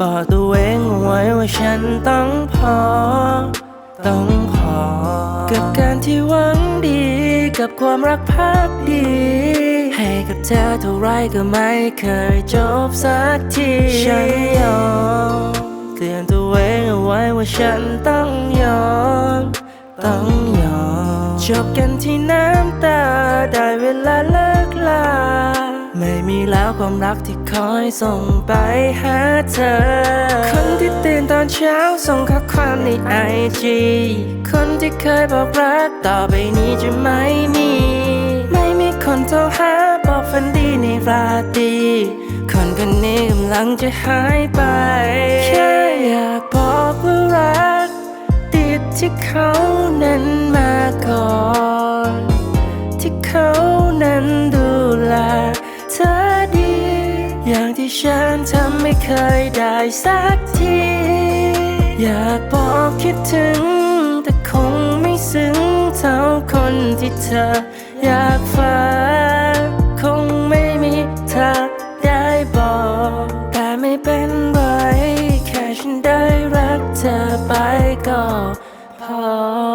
บอกตัวเองเอาไว้ว่าฉันต้องพอ ต้องพอ กับการที่หวังดี กับความรักพักดี ให้กับเธอเท่าไรก็ไม่เคยจบสักที ฉันยอมเตือนตัวเองเอาไว้ว่าฉันต้องยอม ต้องยอม จบกันที่น้ำตาได้เวลาเลิกลา ไม่มีแล้วความรักที่คอยส่งไปหาเธอ คนที่ตื่นตอนเช้าส่งข้อความในไอจีคนที่เคยบอกรักต่อไปนี้จะไม่มี ไม่มีคนโทรหาบอกฝันดีในราตรีคนคนนี้กำลังจะหายไป แค่อยากบอกว่ารัก ติดที่เขานั้นมาก่อน ที่เขานั้นดูแล อย่างที่ฉันทำไม่เคยได้สักที อยากบอกคิดถึง แต่คงไม่ซึ้งเท่าคนที่เธอ อยากฝันคงไม่มีเธอได้บอก แต่ไม่เป็นไร แค่ฉันได้รักเธอไปก็พอ